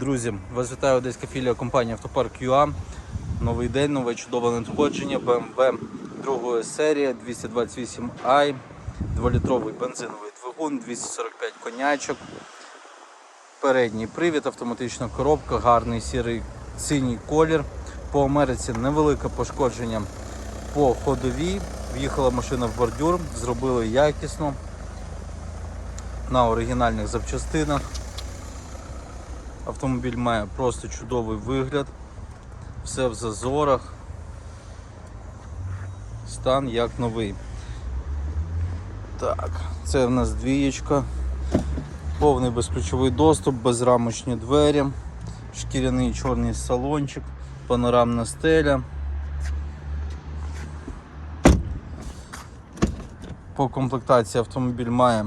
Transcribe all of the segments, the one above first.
Друзі, вас вітає одеська філія компанії Автопарк ЮА. Новий день, нове чудове надходження. BMW другої серії 228i, 2-літровий бензиновий двигун, 245 конячок. Передній привід, автоматична коробка, гарний сірий синій колір. По Америці невелике пошкодження по ходовій. В'їхала машина в бордюр, зробили якісно на оригінальних запчастинах. Автомобіль має просто чудовий вигляд, все в зазорах, стан як новий. Так, це в нас двієчка, повний безключовий доступ, безрамочні двері, шкіряний чорний салончик, панорамна стеля. По комплектації автомобіль має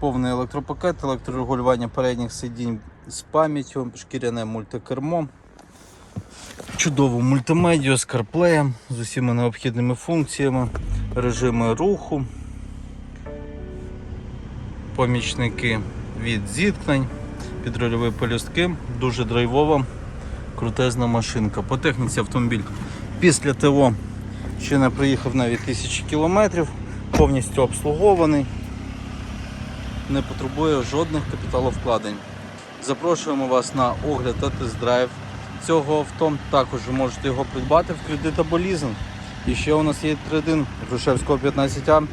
повний електропакет, електрорегулювання передніх сидінь з пам'яттю, шкіряне мультикермо, чудову мультимедію з CarPlay, з усіма необхідними функціями, режими руху, помічники від зіткнень, підрульові полюстки, дуже драйвова, крутезна машинка. По техніці автомобіль після ТО ще не проїхав навіть тисячі кілометрів, повністю обслугований не потребує жодних капіталовкладень. Запрошуємо вас на огляд та тест-драйв цього авто. Також ви можете його придбати в кредит або лізинг. І ще у нас є трейдин Грушевського 15А